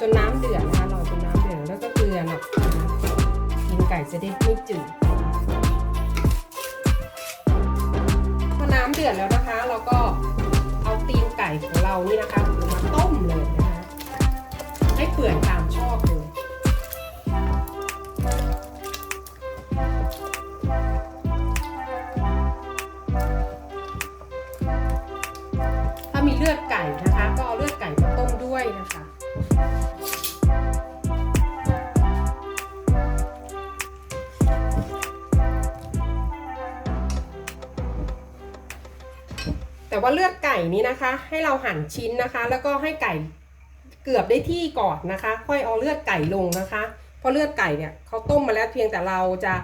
จนน้ำเดือดนะคะรอจนน้ำเดือดแล้วก็เกลือหน่อยนะตีนไก่จะได้ไม่จืดพอน้ำเดือดแล้วนะคะ เราก็เอาตีนไก่ของเรานี่นะคะมาต้มเลยนะคะให้เปื่อยค่ะ ว่าเลือดไก่นี้นะคะ ให้เราหั่นชิ้นนะคะ แล้วก็ให้ไก่เกือบได้ที่ก่อนนะคะ ค่อยเอาเลือดไก่ลงนะคะ เพราะเลือดไก่เนี่ยเขาต้มมาแล้วเพียงแต่เราจะ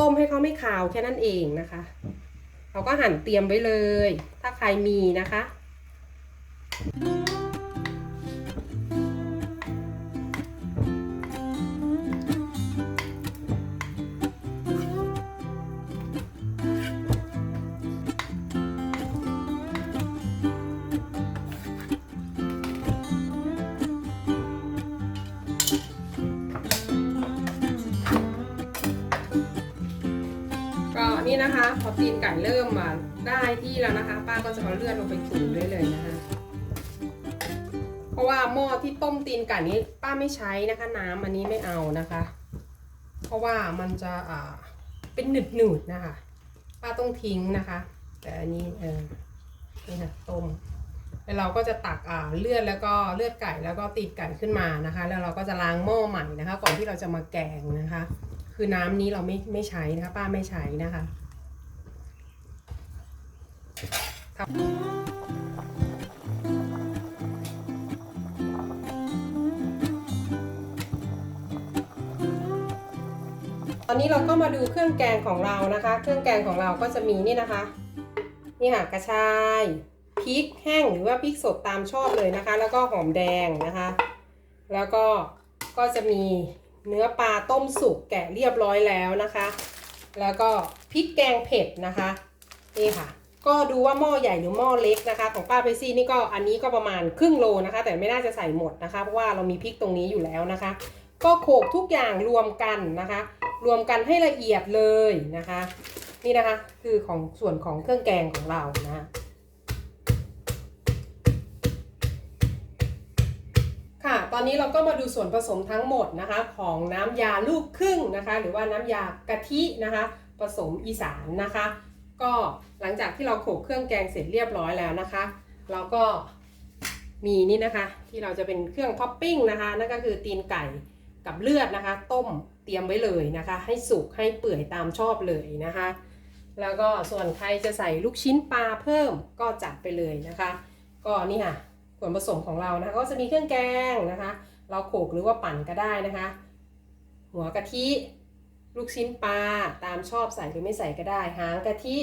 ต้มให้เขาไม่คาวแค่นั้นเองนะคะ เราก็หั่นเตรียมไว้เลย ถ้าใครมีนะคะ ตีนไก่เริ่มมาได้ที่แล้วนะคะ ป้าก็จะเอาเลือดลงไปจุ่มด้วยเลยนะคะ เพราะว่าหม้อที่ต้มตีนไก่นี้ป้าไม่ใช้นะคะ น้ำอันนี้ไม่เอานะคะ เพราะว่ามันจะอ่าเป็นหนืดหนืดนะคะ ป้าต้องทิ้งนะคะ แต่อันนี้เออนี่ค่ะต้มแล้วเราก็จะตักอ่าเลือดแล้วก็เลือดไก่แล้วก็ตีนไก่ขึ้นมานะคะ แล้วเราก็จะล้างหม้อใหม่นะคะ ก่อนที่เราจะมาแกงนะคะ คือน้ำนี้เราไม่ไม่ใช้นะคะ ป้าไม่ใช้นะคะครับ ตอนนี้เราก็มาดูเครื่องแกงของเรานะคะ เครื่องแกงของเราก็จะมีนี่นะคะ นี่ค่ะกระชายพริกแห้งหรือว่าพริกสดตามชอบเลยนะคะ แล้วก็หอมแดงนะคะ แล้วก็ก็จะมีเนื้อปลาต้มสุกแกะเรียบร้อยแล้วนะคะ แล้วก็พริกแกงเผ็ดนะคะ นี่ค่ะ ก็ดูว่าหม้อใหญ่หรือหม้อเล็กนะคะ ของป้าเปซี่นี่ก็อันนี้ก็ประมาณครึ่งโลนะคะ แต่ไม่น่าจะใส่หมดนะคะ เพราะว่าเรามีพริกตรงนี้อยู่แล้วนะคะ ก็โขลกทุกอย่างรวมกันนะคะ รวมกันให้ละเอียดเลยนะคะ นี่นะคะคือของส่วนของเครื่องแกงของเรานะคะค่ะ ตอนนี้เราก็มาดูส่วนผสมทั้งหมดนะคะ ของน้ำยาลูกครึ่งนะคะ หรือว่าน้ำยากะทินะคะ ผสมอีสานนะคะ ก็หลังจากที่เราโขลกเครื่องแกงเสร็จเรียบร้อยแล้วนะคะ เราก็มีนี่นะคะ ที่เราจะเป็นเครื่องท็อปปิ้งนะคะนั่นก็คือตีนไก่กับเลือดนะคะ ต้มเตรียมไว้เลยนะคะ ให้สุกให้เปื่อยตามชอบเลยนะคะ แล้วก็ส่วนใครจะใส่ลูกชิ้นปลาเพิ่มก็จัดไปเลยนะคะ ก็นี่ค่ะส่วนผสมของเรานะคะก็จะมีเครื่องแกงนะคะ เราโขลกหรือว่าปั่นก็ได้นะคะ หัวกะทิ ลูกชิ้นปลาตามชอบใส่หรือไม่ใส่ก็ได้ หางกะทิ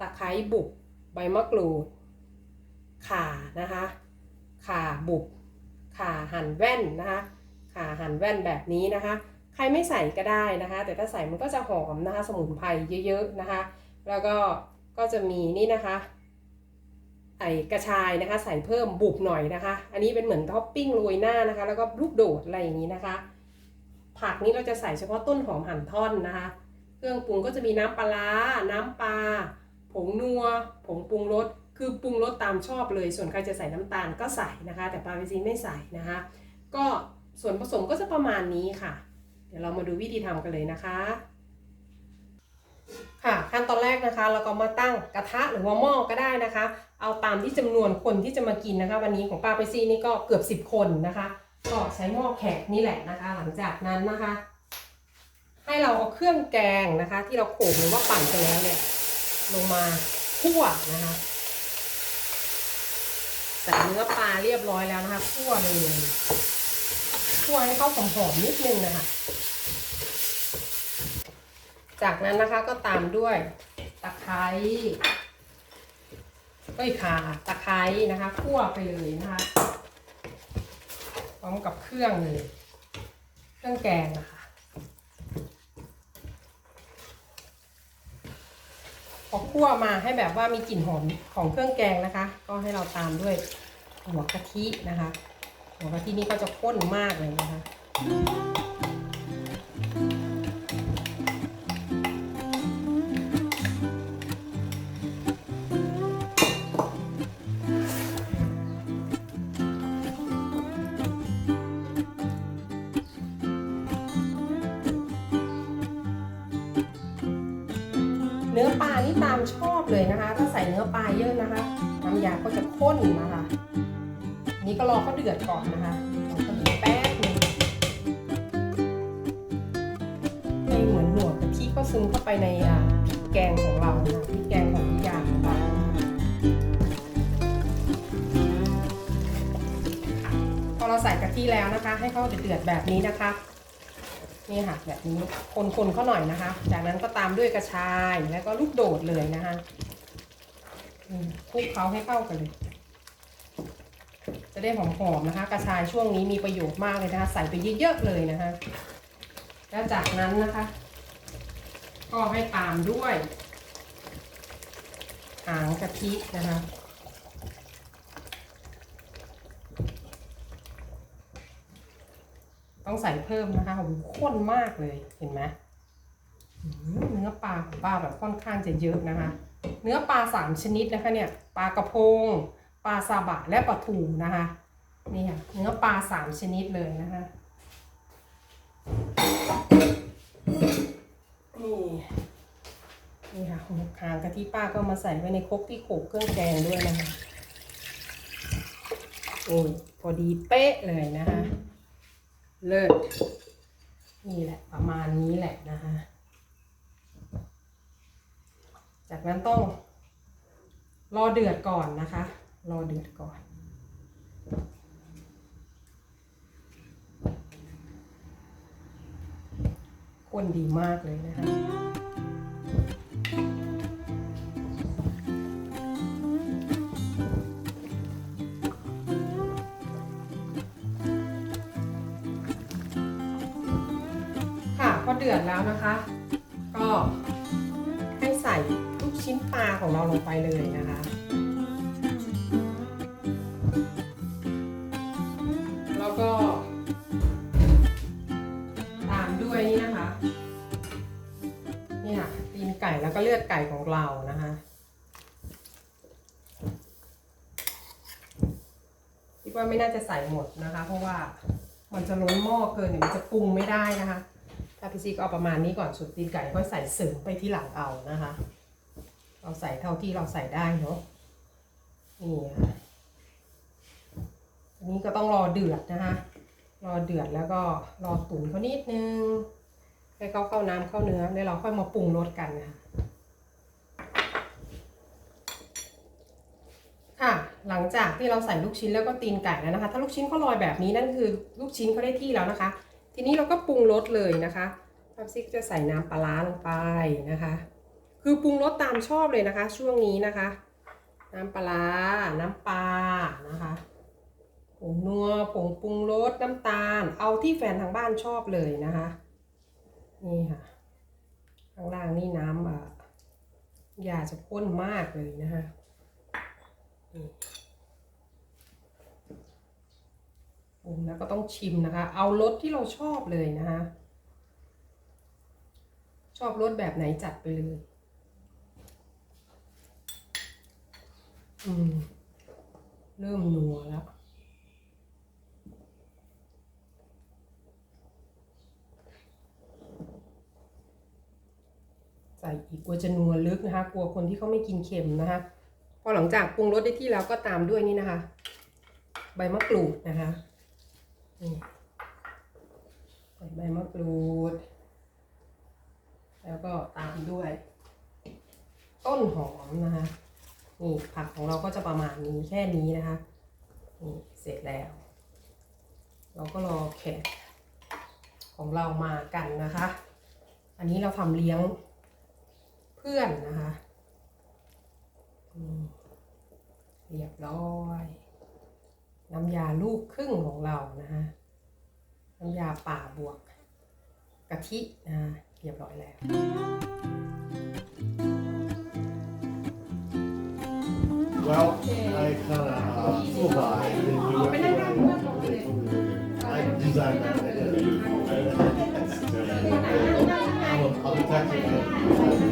ตะไคร้บุก ใบมะกรูด ข่านะคะ ข่าบุก ข่าหั่นแว่นนะคะ ข่าหั่นแว่นแบบนี้นะคะ ใครไม่ใส่ก็ได้นะคะ แต่ถ้าใส่มันก็จะหอมนะคะ สมุนไพรเยอะๆนะคะ แล้วก็ก็จะมีนี่นะคะใส่กระชายนะคะ ใส่เพิ่มบุบหน่อยนะคะ อันนี้เป็นเหมือนท็อปปิ้งโรยหน้านะคะ แล้วก็ลูกโดดอะไรอย่างนี้นะคะ ผักนี้เราจะใส่เฉพาะต้นหอมหั่นท่อนนะคะ เครื่องปรุงก็จะมีน้ำปลา น้ำปลา ผงนัว ผงปรุงรส คือปรุงรสตามชอบเลย ส่วนใครจะใส่น้ำตาลก็ใส่นะคะ แต่ปลาวิซีไม่ใส่นะคะ ก็ส่วนผสมก็จะประมาณนี้ค่ะ เดี๋ยวเรามาดูวิธีทำกันเลยนะคะ ค่ะขั้นตอนแรกนะคะเราก็มาตั้งกระทะหรือว่าหม้อก็ได้นะคะ เอาตามที่จำนวนคนที่จะมากินนะคะ วันนี้ของป้าไปซีนี่ก็เกือบ 10 คนนะคะ ก็ใช้หม้อแขกนี่แหละนะคะ หลังจากนั้นนะคะ ให้เราเอาเครื่องแกงนะคะ ที่เราโขลกหรือว่าปั่นไปแล้วเนี่ย ลงมาคั่วนะคะใส่เนื้อปลาเรียบร้อยแล้วนะคะคั่วเลยคั่วให้เขาหอมๆนิดนึงนะคะ จากนั้นนะคะก็ตามด้วยตะไคร้เอ้ยข่าตะไคร้นะคะคั่วไปเลยนะคะ พร้อมกับเครื่องเลย เครื่องแกงนะคะพอคั่วมาให้แบบว่ามีกลิ่นหอมของเครื่องแกงนะคะ ก็ให้เราตามด้วยหัวกะทินะคะ หัวกะทินี่ก็จะข้นมากเลยนะคะ ดือดก่อนนะคะเขาเดือดแป๊บนึงให้เหมือนหัวกะทิก็ซึมเข้าไปในพริกแกงของเรานะพริกแกงของพิยาของเราพอเราใส่กะทิแล้วนะคะ ให้เขาเดือดแบบนี้นะคะนี่ค่ะแบบนี้คนๆเขาหน่อยนะคะ จากนั้นก็ตามด้วยกระชายแล้วก็ลูกโดดเลยนะคะคลุกเขาให้เข้ากันเลย ได้หอมๆนะคะ กระชายช่วงนี้มีประโยชน์มากเลยนะคะ ใส่ไปเยอะๆเลยนะคะ แล้วจากนั้นนะคะ ก็ให้ตามด้วยหางกะทินะคะต้องใส่เพิ่มนะคะโอ้โหข้นมากเลยเห็นไหมอืมเนื้อปลาของป้าแบบค่อนข้างจะเยอะนะคะ เนื้อปลาสามชนิดนะคะเนี่ย ปลากระพง ปลาซาบะและปลาทูนะคะนี่ค่ะเนื้อปลาสามชนิดเลยนะคะนี่นี่ค่ะหางกะทิป้าก็มาใส่ไว้ในครกที่โขลกเครื่องแกงด้วยนะคะโอ้ยพอดีเป๊ะเลยนะคะเลิศนี่แหละประมาณนี้แหละนะคะจากนั้นต้องรอเดือดก่อนนะคะ รอเดือดก่อน คนดีมากเลยนะคะค่ะพอเดือดแล้วนะคะ ก็ให้ใส่ลูกชิ้นปลาของเราลงไปเลยนะคะ แล้วก็ ตามด้วยนี่นะคะนี่ค่ะตีนไก่แล้วก็เลือดไก่ของเรานะคะคิดว่าไม่น่าจะใส่หมดนะคะ เพราะว่ามันจะล้นหม้อเกินเดี๋ยวมันจะปรุงไม่ได้นะคะ ถ้าพี่ซีก็เอาประมาณนี้ก่อนส่วนตีนไก่ค่อยใส่เสริมไปที่หลังเอานะคะ เราใส่เท่าที่เราใส่ได้เนาะนี่ค่ะ อันนี้ก็ต้องรอเดือดนะคะรอเดือดแล้วก็รอตุ๋นเขานิดนึงให้เขาเข้าน้ำเข้าเนื้อแล้วเราค่อยมาปรุงรสกันนะคะค่ะหลังจากที่เราใส่ลูกชิ้นแล้วก็ตีนไก่แล้วนะคะ ถ้าลูกชิ้นเขาลอยแบบนี้นั่นคือลูกชิ้นเขาได้ที่แล้วนะคะ ทีนี้เราก็ปรุงรสเลยนะคะพับซิกจะใส่น้ำปลาร้าลงไปนะคะ คือปรุงรสตามชอบเลยนะคะ ช่วงนี้นะคะ น้ำปลาร้าน้ำปลานะคะ ผงนัวผงปรุงรสน้ำตาล เอาที่แฟนทางบ้านชอบเลยนะคะ นี่ค่ะ ข้างล่างนี่น้ำอะยาจะข้นมากเลยนะคะนี่ปรุงแล้วก็ต้องชิมนะคะ เอารสที่เราชอบเลยนะคะ ชอบรสแบบไหนจัดไปเลย อืม เริ่มนัวแล้ว ใส่อีกกลัวจะนัวลึกนะคะ กลัวคนที่เขาไม่กินเค็มนะคะ พอหลังจากปรุงรสได้ที่แล้วก็ตามด้วยนี่นะคะ ใบมะกรูดนะคะนี่ใส่ใบมะกรูด แล้วก็ตามด้วย ต้นหอมนะคะนี่ผักของเราก็จะประมาณนี้แค่นี้นะคะนี่เสร็จแล้ว เราก็รอแขกของเรามากันนะคะ อันนี้เราทำเลี้ยง เพื่อนนะคะอืมเรียบร้อย น้ำยาลูกครึ่งของเรานะคะน้ำยาป่าบวกกะทินะเรียบร้อยแล้ว Well, I kind of uh, survived in New York. I designed that. I did. I'm a architect. It's one story. It's simple. Uh, American style, big kitchen. Uh, it's pretty แจกไพ่เลย Big, big, uh, outside Big area outside. Uh, the backyard is uh, woodland. Put trees, hill, and uh, เพร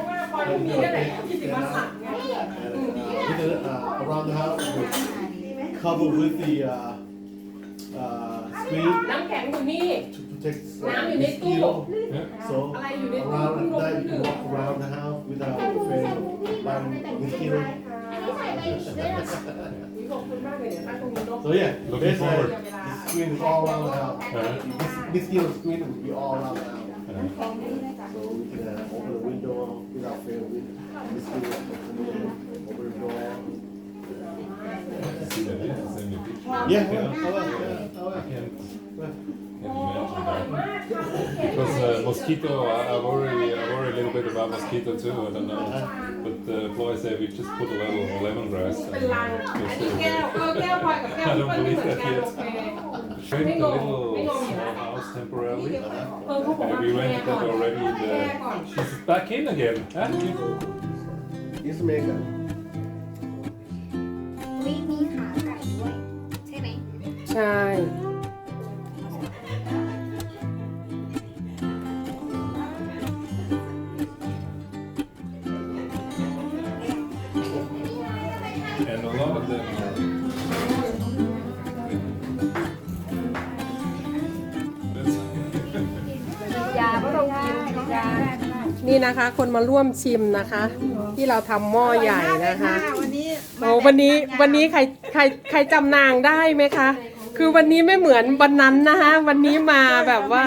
าะว่าพอตรงนี้นั่นแหละที่สิมาสั่งไง and uh, with the, uh, around the house with, covered with the uh, uh, screen น้ำแข็งอยู่นี่ to protect Now uh, you need to- mosquito. So อะไรอยู่ในตู้ around ที่ at ลง night ที่ you ดื่ม walk around the house without fear by mosquito. ขอบคุณมากเลยเดี๋ยวตั้งตรงนี้เนาะ So yeah, Looking there's forward. a the screen is all around the house. Uh-huh. This mosquito screen will be all around the house. Uh, So we can uh, open the window without fear with mosquito coming in, open the door. see that, yeah, send me a picture. Yeah, Yeah. Because uh, mosquito, I, I worry, I worry a little bit about mosquito too. I don't know, but uh, Chloe said we just put a little lemongrass. เป็นลัง and อัน it's นี้ still แก้ว เออ แก้วพลอยกับแก้ว I ที่ don't เปิ้ลไม่ believe เหมือน that กัน yet. โอเค Rent a Hang on, little hang on, small yeah. house temporarily. เออเขาบอก Uh, ว่า we แก้ rented ก่อน that already. แก้ The, ก่อน she's back in again. Huh? It's mega. มีมีขาไก่ด้วย ใช่ไหม ใช่ นี่นะคะ คนมาร่วมชิมนะคะ ที่เราทำหม้อใหญ่นะคะ วันนี้โอ้วันนี้วันนี้ใครใครใครจำนางได้ไหมคะ คือวันนี้ไม่เหมือนวันนั้นนะคะวันนี้มาแบบว่า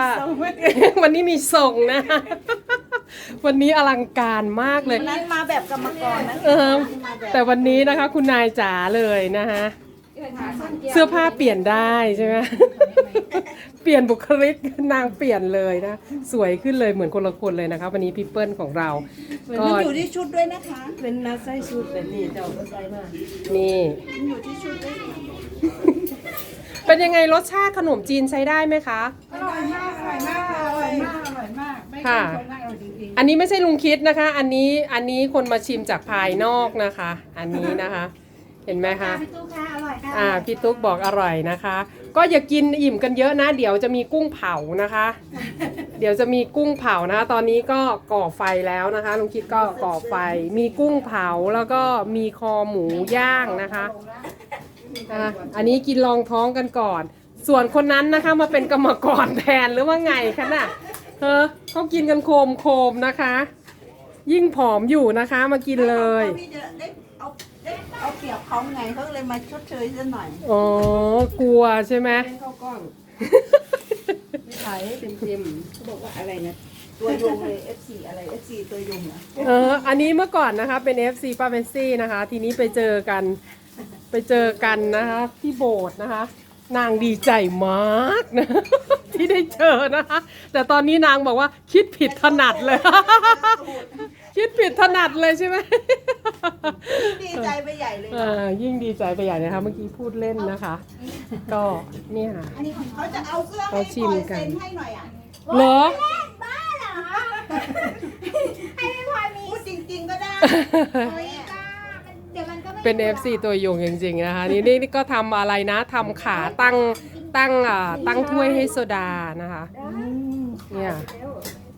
วันนี้มีส่งนะวันนี้อลังการมากเลย วันนั้นมาแบบกรรมกรนะเออแต่วันนี้นะคะคุณนายจ๋าเลยนะคะ เสื้อผ้าเปลี่ยนได้ใช่ไหมเปลี่ยนบุคลิกนางเปลี่ยนเลยนะ สวยขึ้นเลยเหมือนคนละคนเลยนะคะวันนี้พี่เปิ้ลของเรา ก็มันอยู่ที่ชุดด้วยนะคะ เป็นนักไส้ชุดแบบนี้เจ้าก็ใส่มากนี่มันอยู่ที่ชุดด้วยเป็นยังไงรสชาติขนมจีนใช้ได้ไหมคะอร่อยมากอร่อยมากอร่อยมากอร่อยมากไม่ค่ะคนมากอร่อยจริงอันนี้ไม่ใช่ลุงคิดนะคะ อันนี้อันนี้คนมาชิมจากภายนอกนะคะ อันนี้นะคะ เห็นไหมคะพี่ตู้ค่ะอร่อยค่ะอ่าพี่ตุ๊กบอกอร่อยนะคะ ก็อย่ากินอิ่มกันเยอะนะ เดี๋ยวจะมีกุ้งเผานะคะ เดี๋ยวจะมีกุ้งเผานะคะตอนนี้ก็ก่อไฟแล้วนะคะลุงคิดก็ก่อไฟ มีกุ้งเผาแล้วก็มีคอหมูย่างนะคะอะอันนี้กินรองท้องกันก่อน ส่วนคนนั้นนะคะมาเป็นกรรมกรแทนหรือว่าไงคะน่ะเออเขากินกันโคมโคมๆนะคะ ยิ่งผอมอยู่นะคะมากินๆเลยพี่จะได้เอาได้ เอาเปรียบเขาไงเขาเลยมาชดเชยซะหน่อยอ๋อกลัวใช่ไหมให้เข้ากล้องไม่ถ่ายให้เต็มๆเขาบอกว่าอะไรนะ ตัวยงเลย F4 อะไร F4 ตัวยงเหรอเอออันนี้เมื่อก่อนนะคะเป็น FC ป้าเบนซี่นะคะ ทีนี้ไปเจอกัน ไปเจอกันนะคะ ที่โบสถ์นะคะ นางดีใจมากนะ ที่ได้เจอนะคะ แต่ตอนนี้นางบอกว่าคิดผิดถนัดเลย คิดผิดถนัดเลยใช่ไหมดีใจไปใหญ่เลยอ่ายิ่งดีใจไปใหญ่นะคะ เมื่อกี้พูดเล่นนะคะ ก็เนี่ยค่ะ อันนี้เขาจะเอาเครื่องเขาให้ชิคมอยกันเซ็นให้หน่อยอะเหรอบ้าเหรอให้พี่พลอยมีพูดจริง ๆก็ได้โอ้ยบ้ามันเดี๋ยวมันก็ไม่เป็นรู้หรอก FC ตัวยงจริงๆนะคะนี่นี่ก็ทำอะไรนะทำขาตั้งตั้งอ่าตั้งถ้วยให้โซดานะคะเนี่ย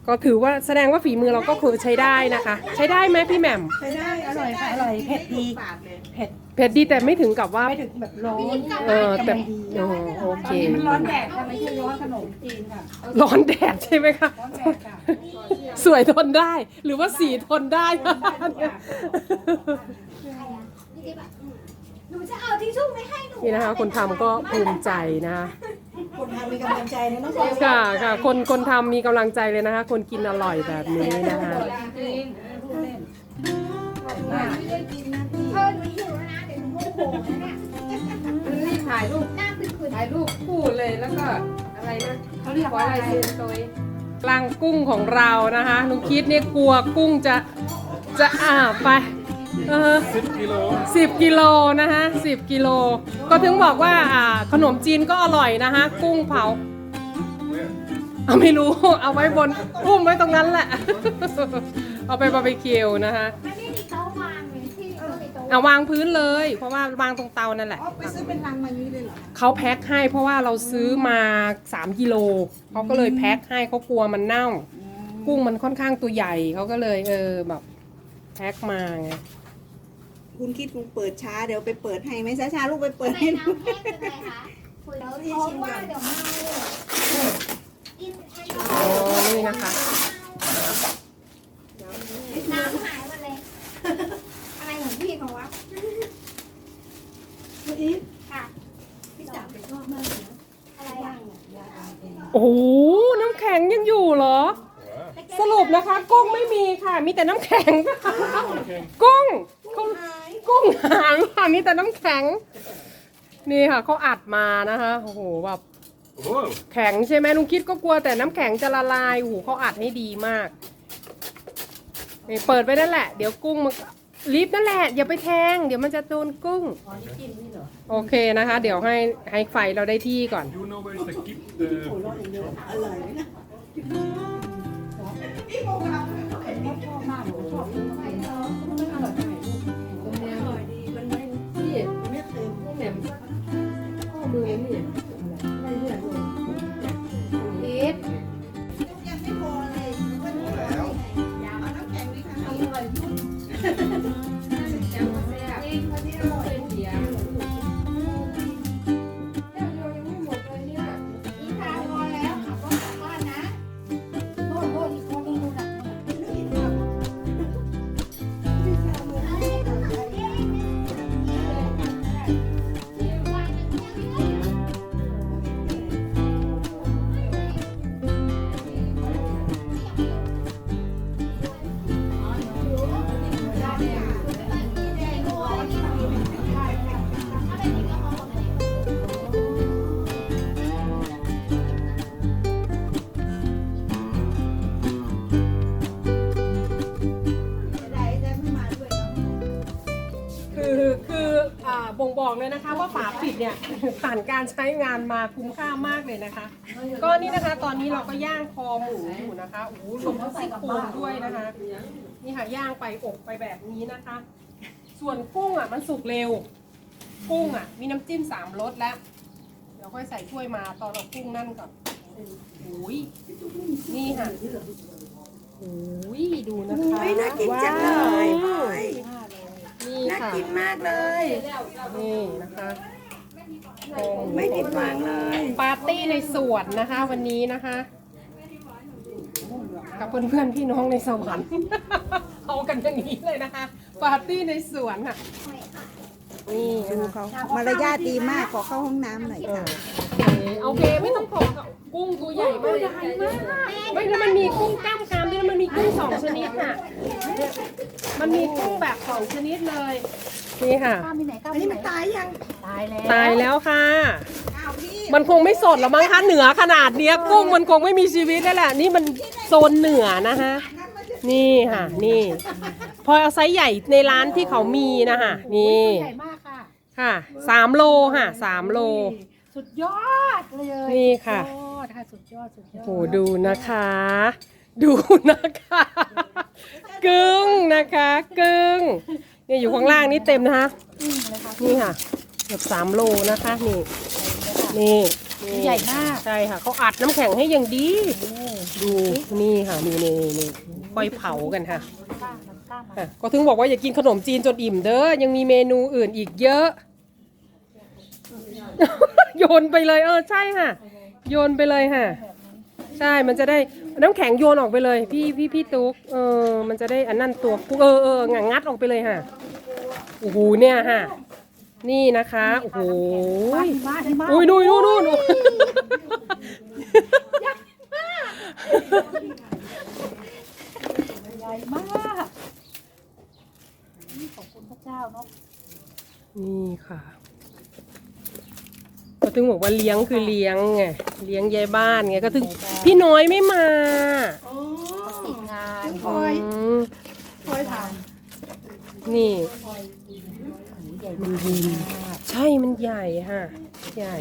ก็ถือว่าแสดงว่าฝีมือเราก็คือใช้ได้นะคะ ใช้ได้ไหมพี่แหม่มใช้ได้อร่อยค่ะอร่อยเผ็ดดีปากเลยเผ็ดเผ็ดดีแต่ไม่ถึงกับว่าไม่ถึงแบบร้อนเออแต่โอ้โอเคมันร้อนแดดค่ะไม่ใช่ร้อนขนมจีนค่ะร้อนแดดใช่ไหมคะร้อนแดดค่ะสวยทนได้ หรือว่าสีทนได้ใครอะพี่ติ๊บอะอืมหนูจะเอาทิชชู่ไม่ให้หนูนี่นะคะคนทำก็ภูมิใจนะ คะคนทำมีกำลังใจเลยน้องพลอยค่ะค่ะ คนคนทำมีกำลังใจเลยนะคะ คนกินอร่อยแบบนี้นะคะจริงๆพูดเล่นไม่ได้กินนะพี่เออหนูหิวแล้วนะ เดี๋ยวหนูโมโหนะเนี่ยนี่ถ่ายรูปหน้าขึ้นขึ้นถ่ายรูปคู่เลยแล้วก็อะไรนะเขาเรียกขอว่าลายอะไรเซ็นตัวกลางกุ้งของเรานะคะนุคิดเนี่ยกลัวกุ้งจะจะอ่าไป เออ10 kilo. สิบกิโลนะคะสิบกิโล ก็ถึงบอกว่าอ่าขนมจีนก็อร่อยนะคะกุ้งเผาเอาไม่รู้ เอาไว้บนอุ้มไว้ตรงนั้นแหละ เอาไปบาร์บีคิวนะคะมันไม่มีโต๊ะวางเลยที่ก็มีโต๊ะเอาวางพื้นเลย เพราะว่าวางตรงเตานั่นแหละ อ๋อไปซื้อเป็นลังมานี้เลยเหรอเขาแพ็คให้เพราะว่าเราซื้อมา3กิโลเขาก็เลยแพ็คให้เขากลัวมันเน่า กุ้งมันค่อนข้างตัวใหญ่เขาก็เลยเออแบบแพ็คมาไง คุณคิดคงเปิดช้าเดี๋ยวไปเปิดให้ไหมช้าๆลูกไปเปิดในให้ดูน้ำแห้งเป็นไรคะคุยแล้วเพราะว่าเดี๋ยวเมากินแอลกอฮอ๋ออล์นี่นะคะ น้ำหายหมดเลย อะไรของพี่ของวะค่ะพี่จ๋าไปชอบมากเลยนะอะไรอะโอ้โหน้ำแข็งยังอยู่เหรอ สรุปนะคะกุ้งไม่มีค่ะ มีแต่น้ำแข็งกุ้งกุ้ง กุ้งหายค่ะมีแต่น้ำแข็ง นี่ค่ะเขาอัดมานะคะโอ้โหแบบ Whoa. แข็งใช่ไหมลุงคิดก็กลัวแต่น้ำแข็งจะละลายโอ้โหเขาอัดให้ดีมากนี่เปิดไปนั่นแหละ เดี๋ยวกุ้งมันรีบนั่นแหละอย่าไปแทง เดี๋ยวมันจะโดนกุ้งโอเคนะคะ เดี๋ยวให้ให้ไฟเราได้ที่ก่อน You know where is the gift? Uh, ยัง มข้อมือนี่ บ่งบอกเลยนะคะ ว่าฝาปิดเนี่ยผ่านการใช้งานมาคุ้มค่ามากเลยนะคะ ก็นี่นะคะ ตอนนี้เราก็ย่างคอหมูอยู่นะคะโอ้โหรวมทั้งซี่โครงด้วยนะคะ นี่ค่ะย่างไปอบไปแบบนี้นะคะ ส่วนกุ้งอะมันสุกเร็ว กุ้งอะ มีน้ำจิ้มสามรสแล้วเดี๋ยวค่อยใส่ถ้วยมาตอนเรากุ้งนั่นก่อนโอ้ยนี่ค่ะโอ้ยดูนะคะโอ้ยน่ากินจังเลยว้าวโอ้ย นี่น่าค่ะ กินมากเลย นี่นะคะโอ้ไม่ผิดหวังเลยปาร์ตี้ในสวนนะคะ วันนี้นะคะ กับเพื่อนๆพี่น้องในสวรรค์ เอากันอย่างนี้เลยนะคะ ปาร์ตี้ในสวนค่ะนี่ดูนะคะเขามารยาทดีมากขอเข้าห้องน้ำหน่อยค่ะโอเคไม่ต้องขอกุ้งตัวใหญ่มากใหญ่มากไม่แล้วมันมีกุ้งกล้ามกรา มด้วยแล้วมันมีกุ้งสองชนิดน่ะเนี่ยมันมีกุ้งแบบสองชนิดเลย นี่ค่ะข้าวมีไหนข้าวอันมีนี้ไหนมันตายยังตายแล้วตายแล้วค่ะ อ้าวพี่มันคงไม่สดหรอกมั้งคะเหนือขนาดเนี้ยกุ้งมันคงไม่มีชีวิตนั่นแหละ นี่มันโซนเหนือนะคะนี่ค่ะ นี่ พอเอาไซส์ใหญ่ในร้านที่เขามีนะคะนี่ ใหญ่มากค่ะค่ะสามโลค่ะสามโล สุดยอดเลยนี่ค่ะ สุดยอดค่ะสุดยอดสุดยอดโหดูนะคะ ดูนะคะกึ้งนะคะกึ้งเนี่ยอยู่ข้างล่างนี่เต็มนะคะนี่ค่ะเกือบสามโลนะคะ นี่นี่นี่ใหญ่มากใช่ค่ะเขาอัดน้ำแข็งให้อย่างดี ดูนี่ค่ะนี่นี่นี่ค่อยเผากันค่ะกล้ามันกล้ามาอะก็ถึงบอกว่าอย่ากินขนมจีนจนอิ่มเด้อยังมีเมนูอื่นอีกเยอะ โยนไปเลยเออใช่ค่ะ โยนไปเลยค่ะ ใช่มันจะได้ น้ำแข็งโยนออกไปเลย พี่พี่พี่ตุ๊กเออมันจะได้อันนั่นตัวกุ้งเออเอองัดงัดออกไปเลยค่ะโอ้โหเนี่ยค่ะ นี่นะคะโอ้โหมาที่บ้านอุ้ยนู่นนู่นนู่นใหญ่มากนี่ขอบคุณพระเจ้าเนาะนี่ค่ะ ก็ถึงบอกว่าว่าเลี้ยงคือเลี้ยงไงเลี้ยงยายบ้านไงก็ถึงพี่น้อยไม่มาติดงานอืมคอยถามนี่ใหญ่มันยินใช่มันใหญ่ฮะใหญ่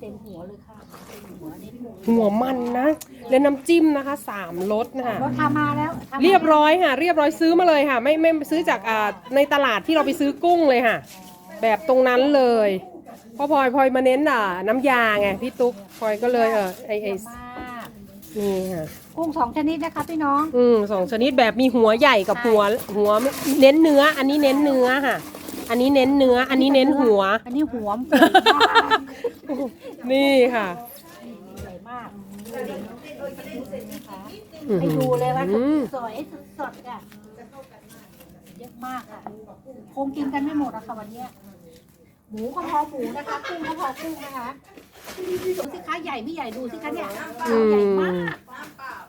เต็มหัวเลยค่ะเต็มหัวนี่หัวมันนะ และน้ำจิ้มนะคะสามรสนะคะ รถทำมาแล้วทำมาเรียบร้อยค่ะ เรียบร้อยซื้อมาเลยค่ะ ไม่ไม่ซื้อจากอ่าในตลาดที่เราไปซื้อกุ้งเลยค่ะ แบบตรงนั้นเลย เพราะพลอยพลอยมาเน้นอะน้ำยาไงพี่ตุ๊กพลอยก็เลยเออไอไอมากนี่ค่ะกุ้งสองชนิดนะคะพี่น้องอืมสองชนิดแบบมีหัวใหญ่กับหัวหัวเน้นเนื้อ อันนี้เน้นเนื้อค่ะ อันนี้เน้นเนื้อ อันนี้เน้นหัว อันนี้หัวมนี่ค่ะใหญ่มากอื้อให้หือดูเลยว่าอืมสวยสดๆอะเยอะมากอะคงกินกันไม่หมดอะค่ะวันเนี้ย หมูก็พอหมูนะคะกุ้งก็พอกุ้งนะคะดูสิคะใหญ่ไม่ใหญ่ดูสิคะเนี่ยอืใหญ่มมาก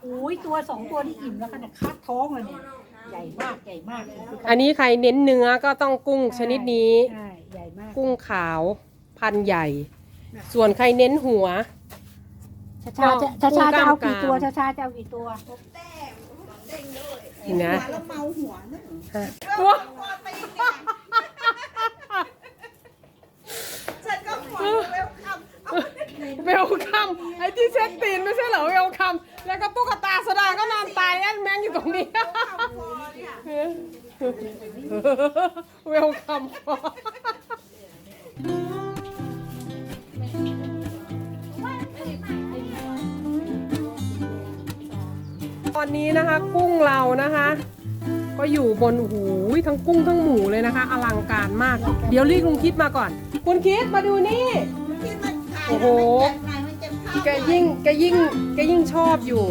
โอ้ยตัวสองตัวนี่อิ่มแล้วค่ะเนี่ยคาดท้องเลยเนี่ยใหญ่มากใหญ่มากดูสิคะอันนี้ใครเน้นเนื้อก็ต้องกุ้งชนิดนี้ ใช่ใหญ่มากกุ้งขาวพันใหญ่ ส่วนใครเน้นหัว ชาชาจะชาชาจะเอากี่ตัวกุ้งกล้ามกรามชาชาจะเอากี่ตัวนี่นะหัวแล้วเมาหัวนะฮะฉันก็หัวเวลคัม เวลคัมไอ้ที่เช็ดตีนไม่ใช่เหรอเวลคัมแล้วก็ตุ๊กตาสดาก็นอนตายแอนแมงอยู่ตรงนี้เวลคัมตอนนี้นะคะกุ้งเรานะคะ ก็อยู่บนหูทั้งกุ้งทั้งหมูเลยนะคะ อลังการมาก เดี๋ยวรียกลุงคิดมาก่อน คุณคิดมาดูนี่ โอ้โหไหนมันเจ็บเท้าแกยิ่งแกยิ่งแกยิ่งชอบอยู่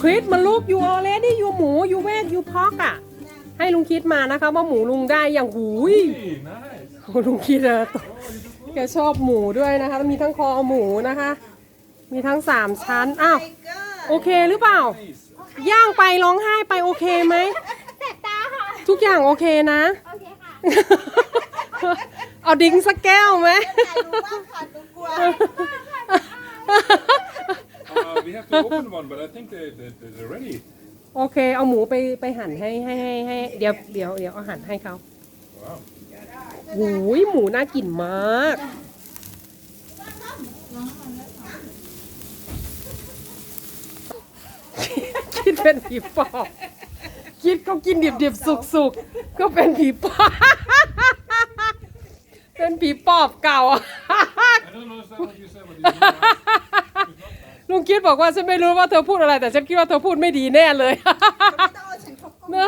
คริสมันลูกอยู่ออเลนี่อยู่หมูอยู่เวกอยู่พอกอะให้ลุงคิดมานะคะว่าหมูลุงได้อย่างหูย Hey, nice. โอ้ลุงคิดอะแกชอบหมูด้วยนะคะ มีทั้งคอหมูนะคะ มีทั้งสามชั้น อ้าว โอเคหรือเปล่า ย่างไปร้องไห้ไปโอเคไหม ทุกอย่างโอเคนะเอาดิ้งสักแก้วไหมถ่ายรูปบ้างค่ะดูกลัว Uh, we have to open one, but I think they, they, they're ready. โอเค เอาหมูไปไปหั่นให้ให้ให้ให้เดี๋ยวเดี๋ยวเดี๋ยวเอาหั่นให้เขา Wow. หูยหมูน่ากินมาก คิดเป็นผีปอบ คิดเขากินดิบดิบสุกสุกๆก็เป็นผีปอบ เป็นผีปอบเก่า I don't know if that's what you said, but you know, ลุงคิดบอกว่าฉันไม่รู้ว่าเธอพูดอะไร แต่ฉันคิดว่าเธอพูดไม่ดีแน่เลยไม่ต้องเอาฉันเข้ากล้องนะ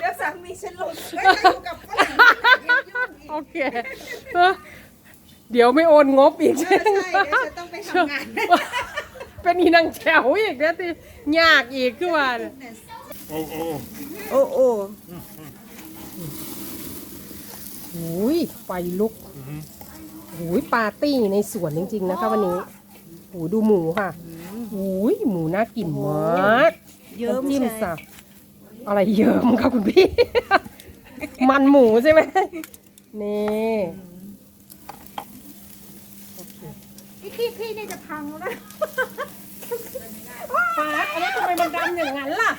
เดี๋ยวสามีฉันหลุดเฮ้ยมาอยู่กับฝรั่งอย่ายุ่งอีกโอเคเออเดี๋ยวไม่โอนงบอีกเอใช่อไหมใช่เดี๋ยวฉันต้องไปทำงาน เป็นอีนางแฉวอีกนะที่ยากอีกขึ้นมาเนี่ย oh, oh. โอ้โอ้โอ้ยไฟลุกโอ้ยปาร์ตี้ในสวนจริง ๆ นะคะวันนี้โอ้ดูหมูค่ะโอ้ยหมูน่ากินมากเยิ้มจิ้มสับอะไรเยิ้มครับคุณพี่ มันหมูใช่ไหมนี่พี่พี่พี่นี่จะพังแล้วนะปาอันนี้ทำไมมันดำอย่างนั้นล่ะ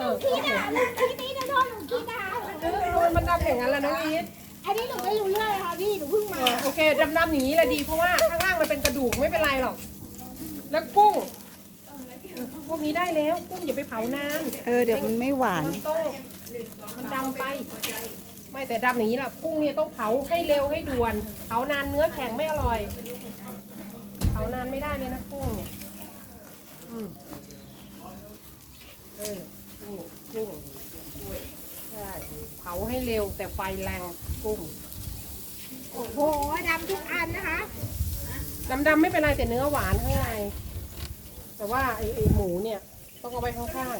หนูคิดอะหนูคิดนี่นะโทษหนูคิดอะเออทำไมมันดำอย่างนั้นล่ะน้องอีทอันนี้หนูไม่รู้เรื่องเลยค่ะพี่หนูเพิ่งมาโอเคดำๆอย่างนี้แหละดีเพราะว่าข้างล่างมันเป็นกระดูกไม่เป็นไรหรอก แล้วกุ้งพวกนี้ได้แล้วกุ้งอย่าไปเผานานเออเดี๋ยวมันไม่หวานมันต้องมันดำไป ไม่แต่ดำอย่างนี้ล่ะกุ้งเนี่ยต้องเผาให้เร็วให้ด่วนเผานานเนื้อแข็งไม่อร่อยเผานานไม่ได้เลยนะกุ้งเนี่ยอืมเออ กุ้งกุ้งใช่เผาให้เร็วแต่ไฟแรงกุ้งโอ้โหดำทุกอันนะคะ ดำๆไม่เป็นไรแต่เนื้อหวานข้างใน แต่ว่าไอไอหมูเนี่ย ต้องเอาไว้ข้าง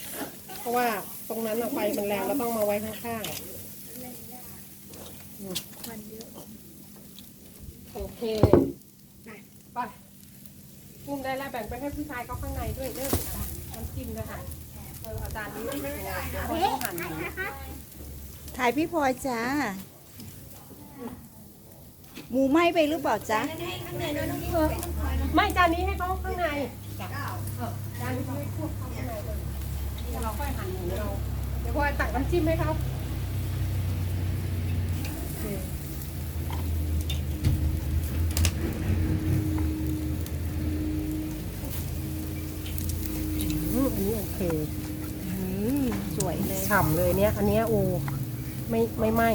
ๆ เพราะว่าตรงนั้นอะไฟมันแรงเราต้องมาไว้ข้างๆอืมโอเคไปกุ้งได้แล้วแบ่งไปให้ผู้ชายเขาข้างในด้วยเด้อน้ำจิ้มนะคะ ขาต้องหั่นหมูถ่ายพี่พลอยจ้า หมูไหมไปหรือเปล่าจ๊ะ ไม่จานนี้ให้เขาข้างในจ้ะเออจานนี้เขาให้พวกเขาข้างในเดี๋ยวเราค่อยหั่นหมูเราเดี๋ยวพอตักน้ำจิ้มให้เขาโอเค ฉ่ำเลยเนี่ย อันเนี้ยโอไม่ไม่ไหม้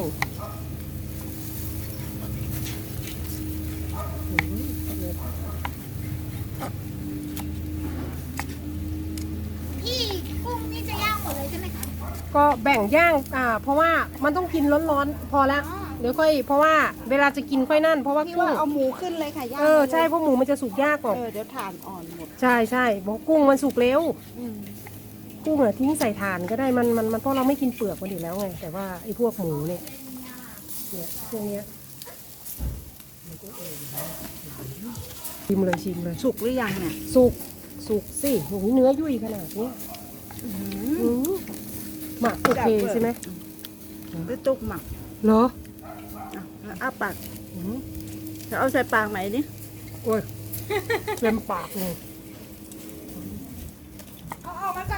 พี่กุ้งนี่จะย่างหมดเลยใช่ไหมคะ ก็แบ่งย่างอ่าเพราะว่ามันต้องกินร้อนๆพอแล้วเดี๋ยวค่อยเพราะว่าเวลาจะกินค่อยนั่น เพราะว่าพี่กุ้ว่างเอาหมูขึ้นเลยค่ะย่างเออใช่เพราะหมูมันจะสุกยากกว่าเออเดี๋ยวถ่านอ่อนหมดใช่ใช่เพราะกุ้งมันสุกเร็ว อืม กุ้งอะทิ้งใส่ถ่านก็ได้มันมันมันเพราะเราไม่กินเปลือกมันอยู่แล้วไง แต่ว่าไอ้พวกหมูเนี่ยเนี่ยพวกเนี้ยชิมเลยชิมเลยสุกหรือยังเนี่ยสุกสุกสิโอ้โหเนื้อยุ่ยขนาดเนี้ยอืมหมักโอเคใช่ไหมไปตุกหมักเหรออะแล้วอ้าปากอืมจะเอาใส่ปากไหนดิโอ้ยเต็มปากเลยเอาออ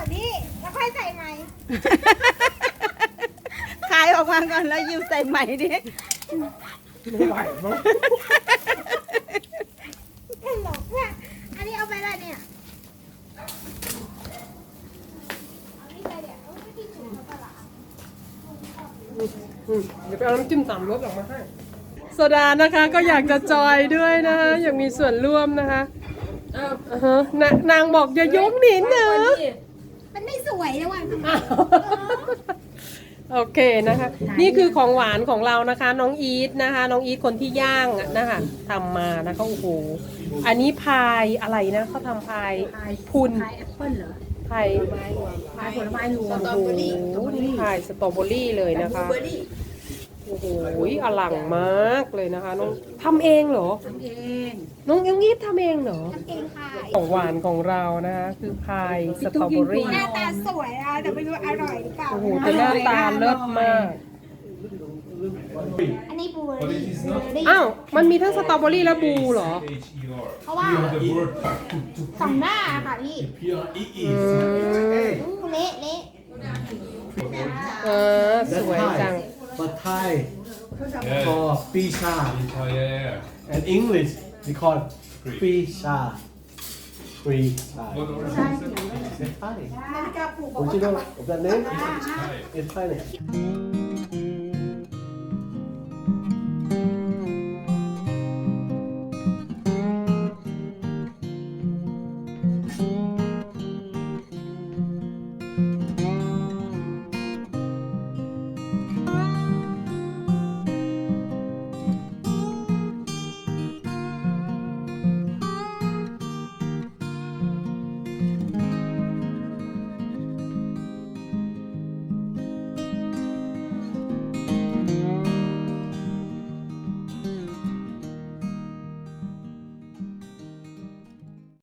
กมาก่อนดิแล้วค่อยใส่ใหม่คายออกมาก่อนแล้วยิ้มใส่ใหม่ดิไม่ไหวมั้งตลกว่ะอันนี้เอาไปแล้วเนี่ยเอานี่ไปเดี๋ยวเอาไปที่จุ่มเขาปะล่ะอืมเดี๋ยวไปเอาน้ำจิ้มสามรสออกมาให้โซดานะคะก็อยากจะจอยด้วยนะคะอยากมีส่วนร่วมนะคะอ่าฮะนานางบอกอย่ายกหนีเนอะมัน ไม่สวยนะว่ะอ้าวโอเคนะคะ นี่คือของหวานของเรานะคะ น้องอีทนะคะ น้องอีทคนที่ย่างอะนะคะทำมานะคะโอ้โหอันนี้พายอะไรนะเขาทำพายพุนพายแอปเปิ้ลเหรอพายพายผลไม้รวมโอ้โหพายสตรอเบอรี่เลยนะคะ โอ้โหอลังมากเลยนะคะน้องทำเองเหรอ ทำเองน้องยังอีททำเองเหรอ ทำเองค่ะของหวานของเรานะคะคือพายสตรอเบอรี่ หน้าตาสวยอะแต่ไม่รู้อร่อยหรือเปล่าโอ้โหแต่หน้าตาเลิศมาก อันนี้บลูเบอร์ But รี่ it is บลู not เบอร์รี่อ้าว มันมีทั้งสตรอเบอรี่และบลูเหรอ H-E-R. เพราะว่า The word สองหน้าค่ะพี่ P-R-E อื is มอู้เละเละ เออ สวยจัง But Thai Yeah. for pisha. Oh, yeah, yeah. And English we call Free. pisha. Free Thai. What origin is it? It's Thai. นาฬิกาปลูกบอกว่า Original of that name? Thai. It's Thai name.